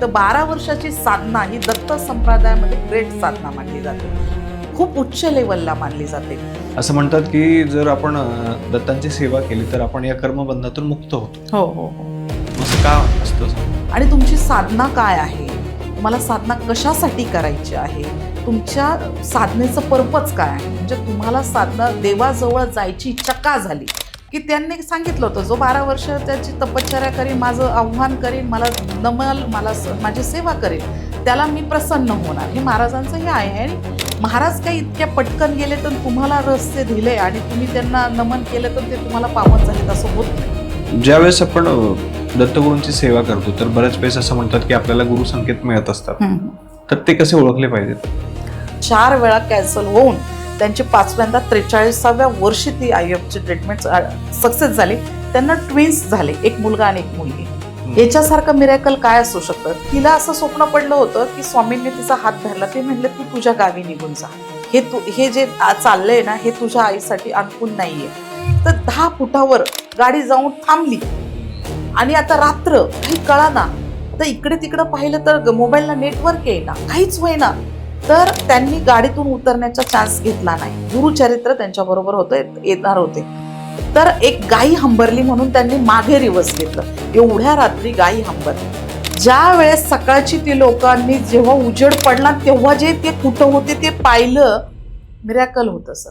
तर बारा वर्षाची साधना ही दत्त संप्रदायामध्ये ग्रेट साधना मानली जाते. खूप उच्च लेवलला मानली जाते. असं म्हणतात की जर आपण दत्तांची सेवा केली तर आपण या कर्मबंधातून मुक्त होतो. हो हो हो. असं का असतं आणि तुमची साधना काय आहे? तुम्हाला साधना कशासाठी करायची आहे? तुमच्या साधनेचं पर्पज काय आहे? म्हणजे तुम्हाला साधना देवाजवळ जायची इच्छा का झाली? की त्यांनी सांगितलं होतं जो बारा वर्ष त्याची तपश्चर्या करीन माझं आव्हान करीन मला नमल मला माझी सेवा करेन त्याला मी प्रसन्न होणार. हे महाराजांचं हे आहे आणि महाराज काही इतक्या पटकन गेले तर तुम्हाला रहस्य दिले आणि तुम्ही त्यांना नमन केलं तर ते तुम्हाला पावन झाले असं होत नाही. ज्यावेळेस आपण दत्तगुरूंची सेवा करतो तर बऱ्याच वेळेस असं म्हणतात की आपल्याला गुरु संकेत मिळत असतात. तर ते कसे ओळखले पाहिजेत? चार वेळा कॅन्सल होऊन त्यांची पाचव्यांदा त्रेचाळीसाव्या वर्षी ती आय एफची ट्रीटमेंट सक्सेस झाली. त्यांना ट्विन्स झाले एक मुलगा आणि एक मुलगी. याच्यासारखं मिरॅकल काय असू शकतं? तिला असं स्वप्न पडलं होतं की स्वामींनी तिचा हात धरला ते म्हणले तू तुझ्या गावी निघून जा. हे तू हे जे चाललंय ना हे तुझ्या आईसाठी अनुकूल नाहीये. तर दहा फुटावर गाडी जाऊन थांबली. आणि आता रात्र काही कळाना. आता इकडे तिकडे पाहिलं तर मोबाईलला नेटवर्क येईना काहीच होईना. तर त्यांनी गाडीतून उतरण्याचा चान्स घेतला नाही. गुरुचरित्र त्यांच्या बरोबर होतं येणार होते. तर एक गाई हंबरली म्हणून त्यांनी मागे रिवर्स घेतलं. एवढ्या रात्री गाई हंबरली. ज्या वेळेस सकाळची ती लोकांनी जेव्हा उजेड पडला तेव्हा जे ते कुठं होते ते पाहिलं मिरॅकल होतं सर